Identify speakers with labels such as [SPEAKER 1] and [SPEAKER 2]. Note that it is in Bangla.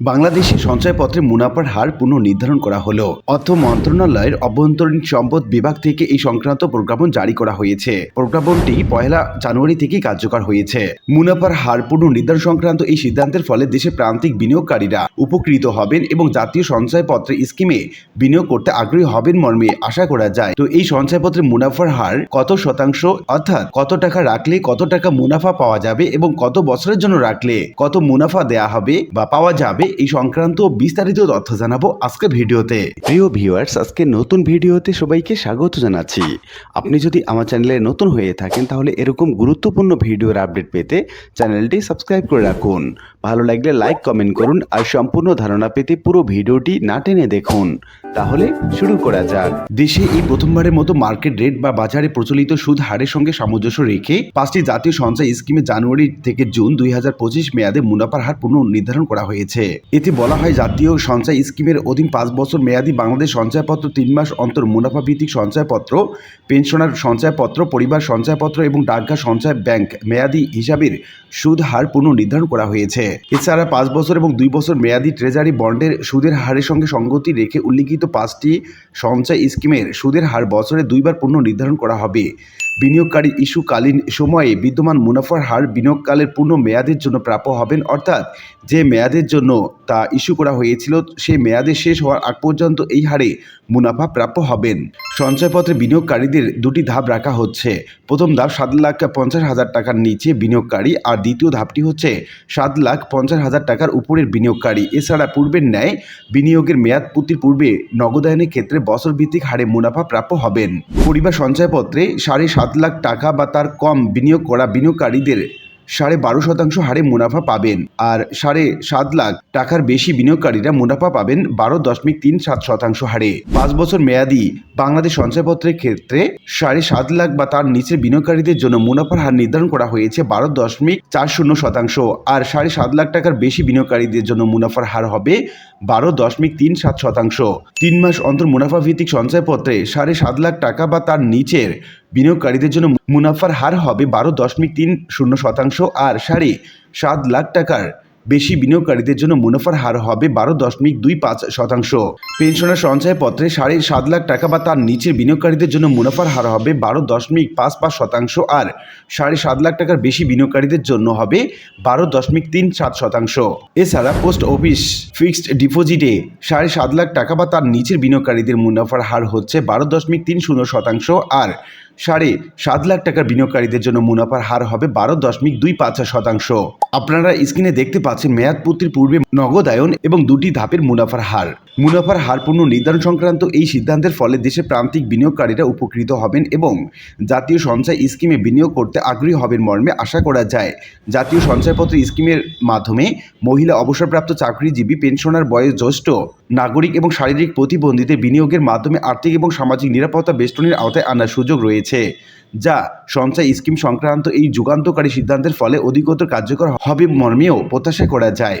[SPEAKER 1] বাংলাদেশে সঞ্চয়পত্রে মুনাফার হার পুনর্নির্ধারণ করা হলো। অর্থ মন্ত্রণালয়ের অভ্যন্তরীণ সম্পদ বিভাগ থেকে এই সংক্রান্ত প্রজ্ঞাপন জারি করা হয়েছে। প্রজ্ঞাপনটি পয়লা জানুয়ারি থেকেই কার্যকর হয়েছে। মুনাফার হার পুনর্নির্ধারণ সংক্রান্ত এই সিদ্ধান্তের ফলে দেশে প্রান্তিক বিনিয়োগকারীরা উপকৃত হবেন এবং জাতীয় সঞ্চয়পত্র স্কিমে বিনিয়োগ করতে আগ্রহী হবেন মর্মে আশা করা যায়। তো এই সঞ্চয়পত্রে মুনাফার হার কত শতাংশ, অর্থাৎ কত টাকা রাখলে কত টাকা মুনাফা পাওয়া যাবে এবং কত বছরের জন্য রাখলে কত মুনাফা দেয়া হবে বা পাওয়া যাবে এই সংক্রান্ত বিস্তারিত তথ্য জানাব আজকে ভিডিওতে। প্রিয় ভিউয়ার্স আজকে নতুন ভিডিওতে সবাইকে স্বাগত জানাচ্ছি। আপনি যদি আমার চ্যানেলে নতুন হয়ে থাকেন, তাহলে এরকম গুরুত্বপূর্ণ ভিডিওর আপডেট পেতে চ্যানেলটি সাবস্ক্রাইব করে রাখুন। ভালো লাগলে লাইক কমেন্ট করুন আর সম্পূর্ণ ধারণা পেতে পুরো ভিডিওটি না টেনে দেখুন। তাহলে শুরু করা যাক। দেশে এই প্রথমবারের মতো মার্কেট রেট বা বাজারে প্রচলিত সুদ হারের সঙ্গে সামঞ্জস্য রেখে পাঁচটি জাতীয় সঞ্চয় স্কিমে জানুয়ারি থেকে জুন দুই হাজার পঁচিশ মেয়াদে মুনাফার হার পুনর্নির্ধারণ করা হয়েছে। এতে বলা হয় জাতীয় সঞ্চয় স্কিমের অধীন পাঁচ বছর মেয়াদী বাংলাদেশ সঞ্চয়পত্র তিন মাস অন্তর মুনাফা ভিত্তিক সঞ্চয়পত্র, পেনশনার সঞ্চয়পত্র, পরিবার সঞ্চয়পত্র এবং ডাকঘর সঞ্চয় ব্যাংক মেয়াদী হিসাবের সুদ হার পুনর্নির্ধারণ করা হয়েছে। এছাড়া পাঁচ বছর এবং দুই বছর মেয়াদী ট্রেজারি বন্ডের সুদের হারের সঙ্গে সঙ্গতি রেখে উল্লিখিত পাঁচটি সঞ্চয় স্কিমের সুদের হার বছরে দুইবার পুনর্নির্ধারণ করা হবে। বিনিয়োগকারী ইস্যুকালীন সময়ে বিদ্যমান মুনাফার হার বিনিয়োগকালের পূর্ণ মেয়াদের জন্য প্রাপ্য হবেন, অর্থাৎ যে মেয়াদের জন্য তা ইস্যু করা হয়েছিল সেই মেয়াদে শেষ হওয়ার আগ পর্যন্ত এই হারে মুনাফা প্রাপ্য হবেন। সঞ্চয়পত্রে বিনিয়োগকারীদের দুটি ধাপ রাখা হচ্ছে। প্রথম ধাপ, সাত লাখ পঞ্চাশ হাজার টাকার নিচে বিনিয়োগকারী, আর দ্বিতীয় ধাপটি হচ্ছে সাত লাখ পঞ্চাশ হাজার টাকার উপরের বিনিয়োগকারী। এছাড়া পূর্বের ন্যায় বিনিয়োগের মেয়াদ পূর্তির পূর্বে নগদায়নের ক্ষেত্রে বছর ভিত্তিক হারে মুনাফা প্রাপ্য হবেন। পরিবার সঞ্চয়পত্রে সাড়ে সাত লাখ টাকা বা তার কম বিনিয়োগ করা বিনিয়োগকারীদের সাড়ে বারো শতাংশ হারে মুনাফা পাবেন আর সাড়ে সাত লাখ টাকার বেশি বিনিয়োগকারীরা মুনাফা পাবেন বারো দশমিক তিন সাত শতাংশ হারে। পাঁচ বছর মেয়াদি বাংলাদেশ সঞ্চয়পত্রের ক্ষেত্রে সাড়ে সাত লাখ বা তার নিচের বিনিয়োগকারীদের জন্য মুনাফার হার নির্ধারণ করা হয়েছে বারো দশমিক চার শূন্য শতাংশ আর সাড়ে সাত লাখ টাকার বেশি বিনিয়োগকারীদের জন্য মুনাফার হার হবে বারো দশমিক তিন সাত শতাংশ। তিন মাস অন্তর মুনাফা ভিত্তিক সঞ্চয়পত্রে সাড়ে সাত লাখ টাকা বা তার নিচের বিনিয়োগকারীদের জন্য মুনাফার হার হবে বারো দশমিক তিন শূন্য শতাংশ আর সাড়ে সাত লাখ টাকার বেশি বিনিয়োগকারীদের জন্য মুনাফার হার হবে বারো দশমিক দুই পাঁচ শতাংশ। পেনশনের সঞ্চয়পত্রে সাড়ে সাত লাখ টাকা বা তার নিচের বিনিয়োগকারীদের জন্য মুনাফার হার হবে বারো দশমিক পাঁচ পাঁচ শতাংশ আর সাড়ে সাত লাখ টাকার বেশি বিনিয়োগকারীদের জন্য হবে বারো দশমিক তিন সাত শতাংশ। এছাড়া পোস্ট অফিস ফিক্সড ডিপোজিটে সাড়ে সাত লাখ টাকা বা তার নিচের বিনিয়োগকারীদের মুনাফার হার হচ্ছে বারো দশমিক তিন শূন্য শতাংশ আর সাড়ে সাত লাখ টাকার বিনিয়োগকারীদের জন্য মুনাফার হার হবে বারো দশমিক দুই পাঁচ শতাংশ। আপনারা স্ক্রিনে দেখতে পাচ্ছেন মেয়াদ পূর্বে নগদায়ন এবং দুটি ধাপের মুনাফার হার। মুনাফার হার পূর্ণ নির্ধারণ সংক্রান্ত এই সিদ্ধান্তের ফলে দেশে প্রান্তিক বিনিয়োগকারীরা উপকৃত হবেন এবং জাতীয় সঞ্চয় স্কিমে বিনিয়োগ করতে আগ্রহী হবেন মর্মে আশা করা যায়। জাতীয় সঞ্চয়পত্র স্কিমের মাধ্যমে মহিলা অবসরপ্রাপ্ত চাকরিজীবী, পেনশনার বয়স জ্যেষ্ঠ, নাগরিক এবং শারীরিক প্রতিবন্ধীদের বিনিয়োগের মাধ্যমে আর্থিক এবং সামাজিক নিরাপত্তা বেষ্টনীর আওতায় আনার সুযোগ রয়েছে, যা সঞ্চয় স্কিম সংক্রান্ত এই যুগান্তকারী সিদ্ধান্তের ফলে অধিকতর কার্যকর হবে মর্মেও প্রত্যাশা করা যায়।